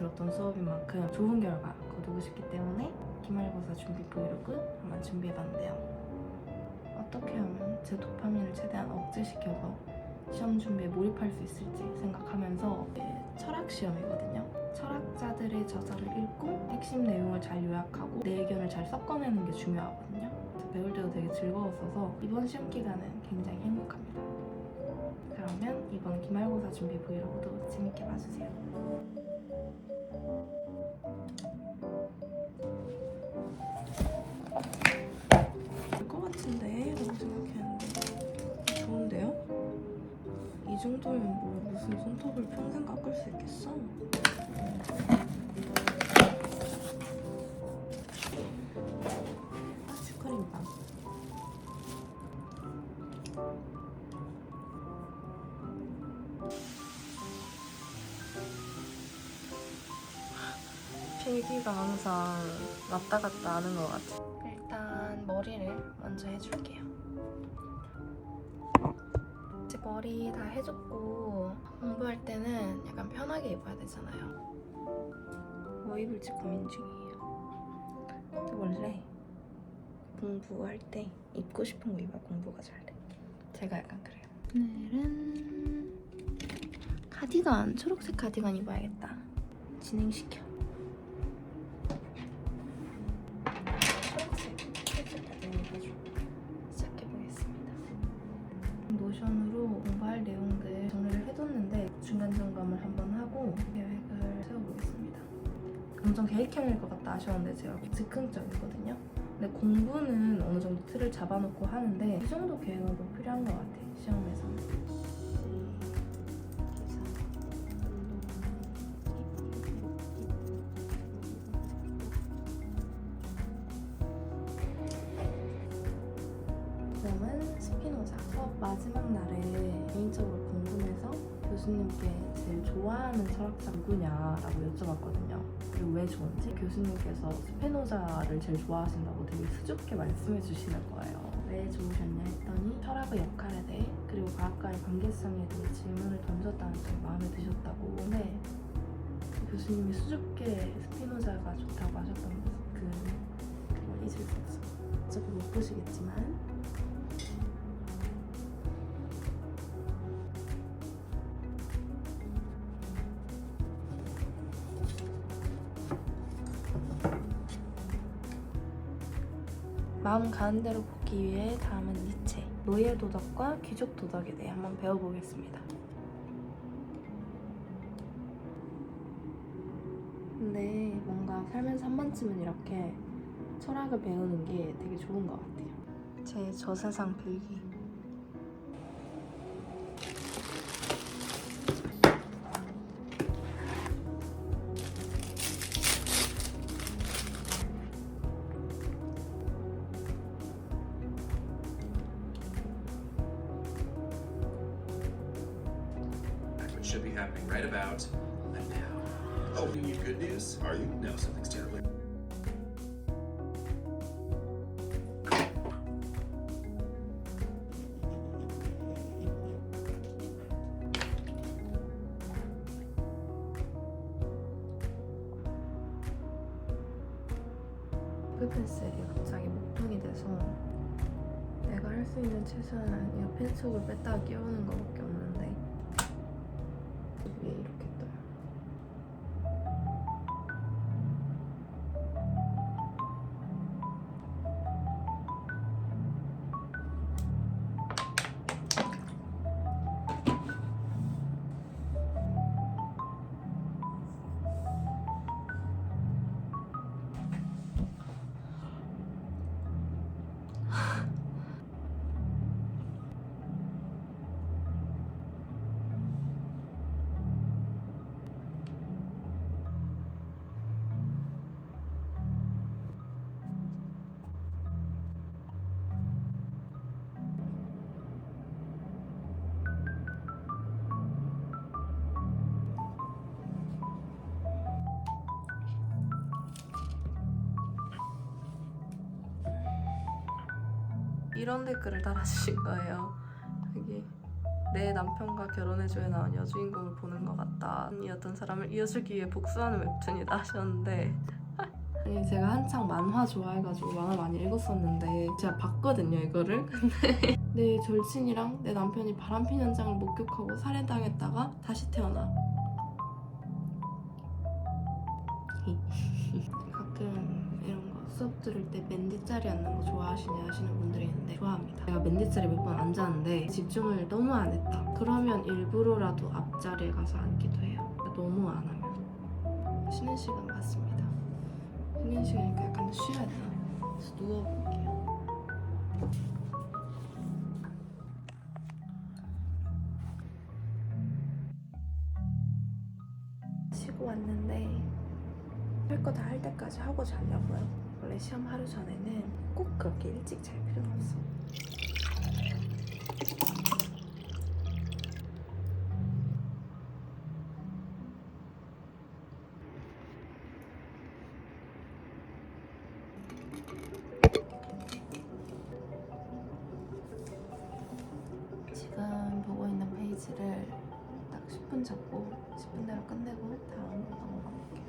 들었던 수업인 만큼 좋은 결과 거두고 싶기 때문에 기말고사 준비 브이로그 한번 준비해봤는데요. 어떻게 하면 제 도파민을 최대한 억제시켜서 시험 준비에 몰입할 수 있을지 생각하면서 철학 시험이거든요. 철학자들의 저자를 읽고 핵심 내용을 잘 요약하고 내 의견을 잘 섞어내는 게 중요하거든요. 배울 때도 되게 즐거웠어서 이번 시험 기간은 굉장히 행복합니다. 그러면 이번 기말고사 준비 브이로그도 재밌게 봐주세요. 필기가 항상 왔다 갔다 하는 것 같아. 일단 머리를 먼저 해줄게요. 이제 머리 다 해줬고 공부할 때는 약간 편하게 입어야 되잖아요. 뭐 입을지 고민 중이에요. 근데 원래 공부할 때 입고 싶은 거 입어야 공부가 잘 돼. 제가 약간 그래요. 오늘은 카디건, 초록색 카디건 입어야겠다. 진행시켜. 아쉬웠는데 제가 즉흥적이거든요. 근데 공부는 어느 정도 틀을 잡아놓고 하는데 이 정도 계획은 꼭 필요한 것 같아 시험에서. 그다음은 스피노자 수업 마지막 날에 개인적으로 궁금해서 교수님께 제일 좋아하는 철학자 누구냐라고 여쭤봤거든요. 왜 좋은지 교수님께서 스피노자를 제일 좋아하신다고 되게 수줍게 말씀해 주시는 거예요. 왜 좋으셨냐 했더니 철학의 역할에 대해 그리고 과학과의 관계성에 대해 질문을 던졌다는 점이 마음에 드셨다고 근데 교수님이 수줍게 스피노자가 좋다고 하셨던 그 잊을 수 없어요. 어차피 못 보시겠지만 마음 가는 대로 보기 위해 다음은 니체 노예 도덕과 귀족 도덕에 대해 한번 배워보겠습니다. 근데 뭔가 살면서 한 번쯤은 이렇게 철학을 배우는 게 되게 좋은 것 같아요. 제 저세상 필기. Should be happening right about now. Oh, you good news? Are you? No, something's terribly. 펜슬이 갑자기 목통이 돼서 내가 할 수 있는 최소한 이 펜속을 뺐다가 끼우는 거밖에 없는 이런 댓글을 달아주신 거예요. 여기 내 남편과 결혼해줘에 나온 여주인공을 보는 것 같다. 이 어떤 사람을 이어주기 위해 복수하는 웹툰이다 하셨는데 아니 제가 한창 만화 좋아해가지고 만화 많이 읽었었는데 제가 봤거든요 이거를 근데 내 절친이랑 내 남편이 바람핀 현장을 목격하고 살해당했다가 다시 태어나 가끔 이런 거 수업 들을 때 맨디 자리 앉는 거 좋아하시냐 하시는 분들이 있는데 좋아합니다. 제가 맨디 자리 몇 번 앉았는데 집중을 너무 안 했다. 그러면 일부러라도 앞자리에 가서 앉기도 해요. 너무 안 하면. 쉬는 시간 같습니다. 쉬는 시간이니까 약간 더 쉬어야 되나? 그래서 누워볼게요. 쉬고 왔는데 할 거 다 할 때까지 하고 자려고요. 원래 시험 하루 전에는 꼭 그렇게 일찍 잘 필요는 없어. 지금 보고 있는 페이지를 딱 10분 잡고 10분 대로 끝내고 다음으로 볼게요.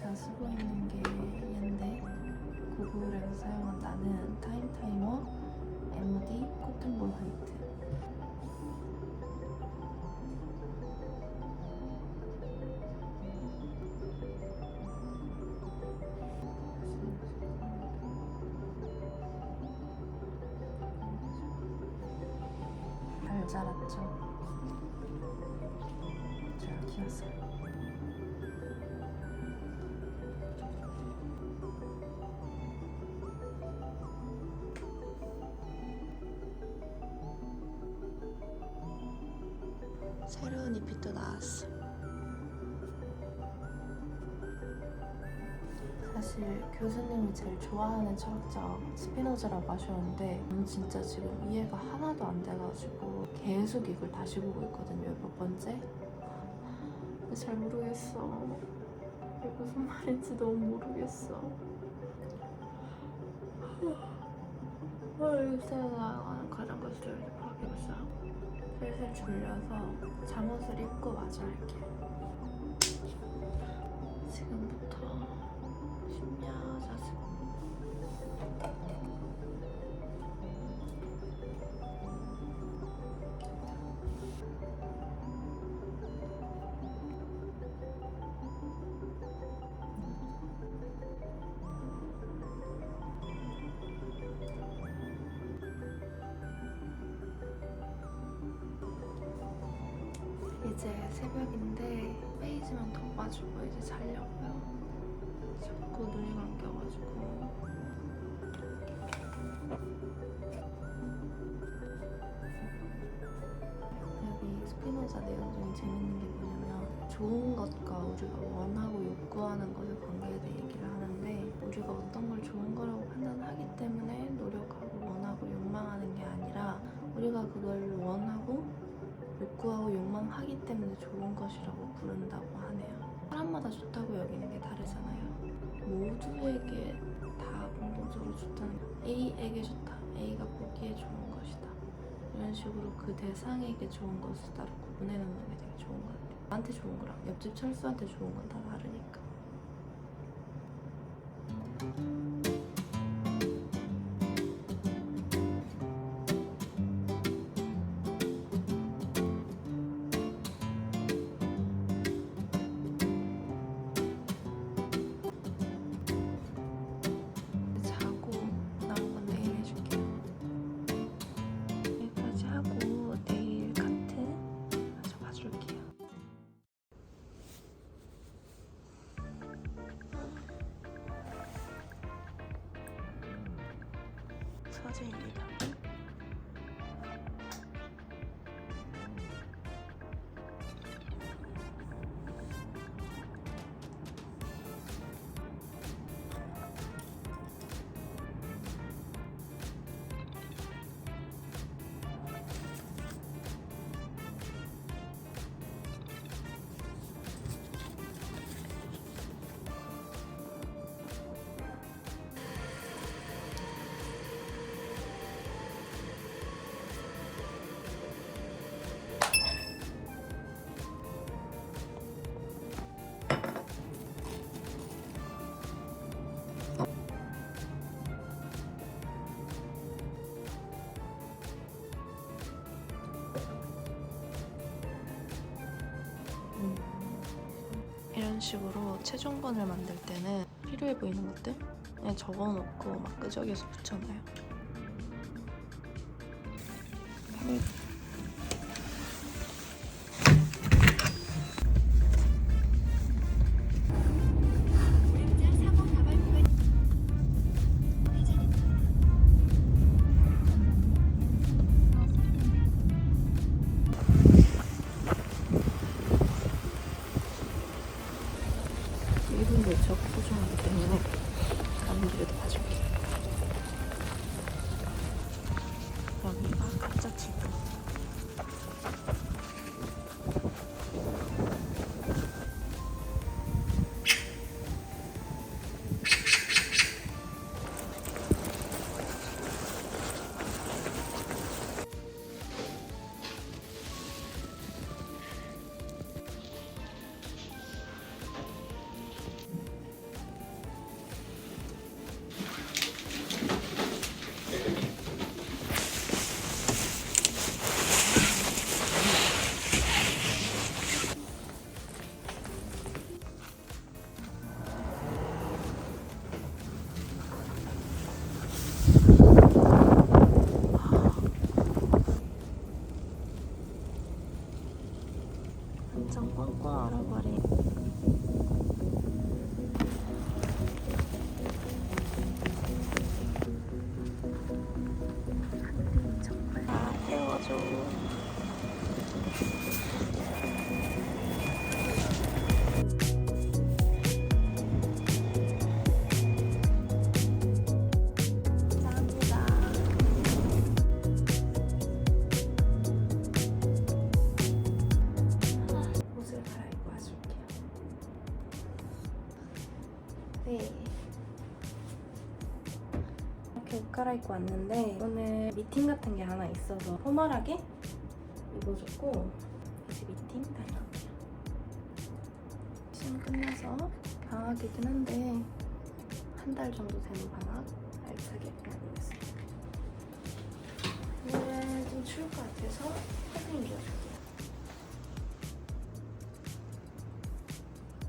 제가 쓰고 있는 게 얘인데 구글에서 사용한다는 타임 타이머 MOD 코튼볼 화이트. 잘 자랐죠? 잘 키웠어요. 새로운 잎이 또 나왔어. 사실 교수님이 제일 좋아하는 철학자 스피노자라고 하셨는데 저는 진짜 지금 이해가 하나도 안 돼가지고 계속 이걸 다시 보고 있거든요. 몇 번째? 잘 모르겠어. 이게 무슨 말인지 너무 모르겠어. 아, 요새 나가는 가장 것을 파악해봤어요. 슬슬 졸려서 잠옷을 입고 마저 할게요. 지금부터 심야 자세. 새벽인데 페이지만 더 봐주고 이제 자려고요. 자꾸 눈이 감겨가지고. 여기 스피노자 내용 중에 재밌는 게 뭐냐면 좋은 것과 우리가 원하고 욕구하는 것의 관계에 대해 얘기를 하는데 우리가 어떤 걸 좋은 거라고 판단하기 때문에 노력하고 원하고 욕망하는 게 아니라 우리가 그걸 원하고 욕구하고 욕망하기 때문에 좋은 것이라고 부른다고 하네요. 사람마다 좋다고 여기는 게 다르잖아요. 모두에게 다 공통적으로 좋다는 A에게 좋다. A가 보기에 좋은 것이다. 이런 식으로 그 대상에게 좋은 것을 따로 구분해 놓는 게 되게 좋은 것 같아요. 나한테 좋은 거랑 옆집 철수한테 좋은 건 다 다르니까. 서재입니 이런 식으로 최종본을 만들 때는 필요해 보이는 것들 그냥 적어놓고 막 끄적여서 붙여놔요. 태워 갈아입고 왔는데 오늘 미팅 같은 게 하나 있어서 포멀하게 입어줬고 이제 미팅 다녀올게요. 시험 끝나서 방학이긴 한데 한 달 정도 되는 방학 알차게 다니겠습니다. 오늘 좀 추울 것 같아서 사진 입어줄게요.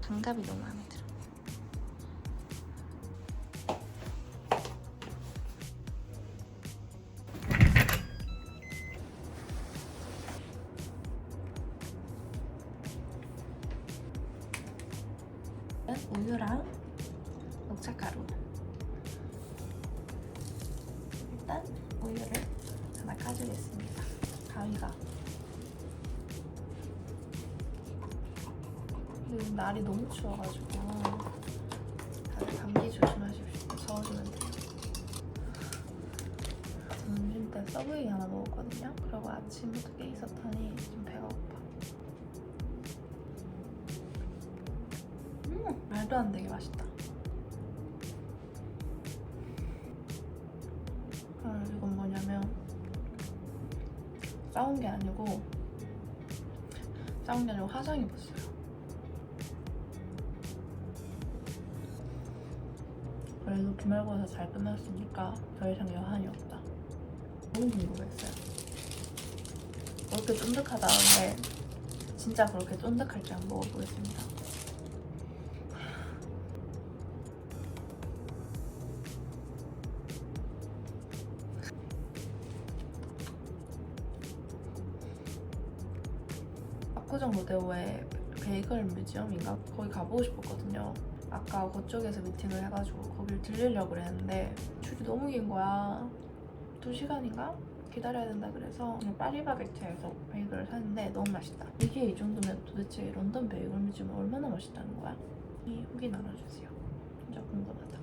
장갑이 너무 마 우유랑 녹차가루. 일단 우유를 하나 까주겠습니다. 가위가. 요즘 날이 너무 추워가지고 다들 감기 조심하십시오. 저어주면 돼요. 점심 때 서브웨이 하나 먹었거든요. 그리고 아침부터 깨 있었더니 말도 안 되게 맛있다. 아, 이건 뭐냐면 싸운 게 아니고 싸운 게 아니고 화장 입었어요. 그래도 기말고사 잘 끝났으니까 더 이상 여한이 없다. 너무 궁금했어요. 그렇게 쫀득하다는데 진짜 그렇게 쫀득할지 한번 먹어보겠습니다. 로데오에 베이글 뮤지엄인가 거기 가보고 싶었거든요. 아까 그쪽에서 미팅을 해가지고 거길 들리려고 그랬는데 줄이 너무 긴 거야. 두 시간인가 기다려야 된다 그래서 파리바게트에서 베이글을 샀는데 너무 맛있다. 이게 이 정도면 도대체 런던 베이글 뮤지엄은 얼마나 맛있다는 거야? 이 후기 나눠주세요. 진짜 궁금하다.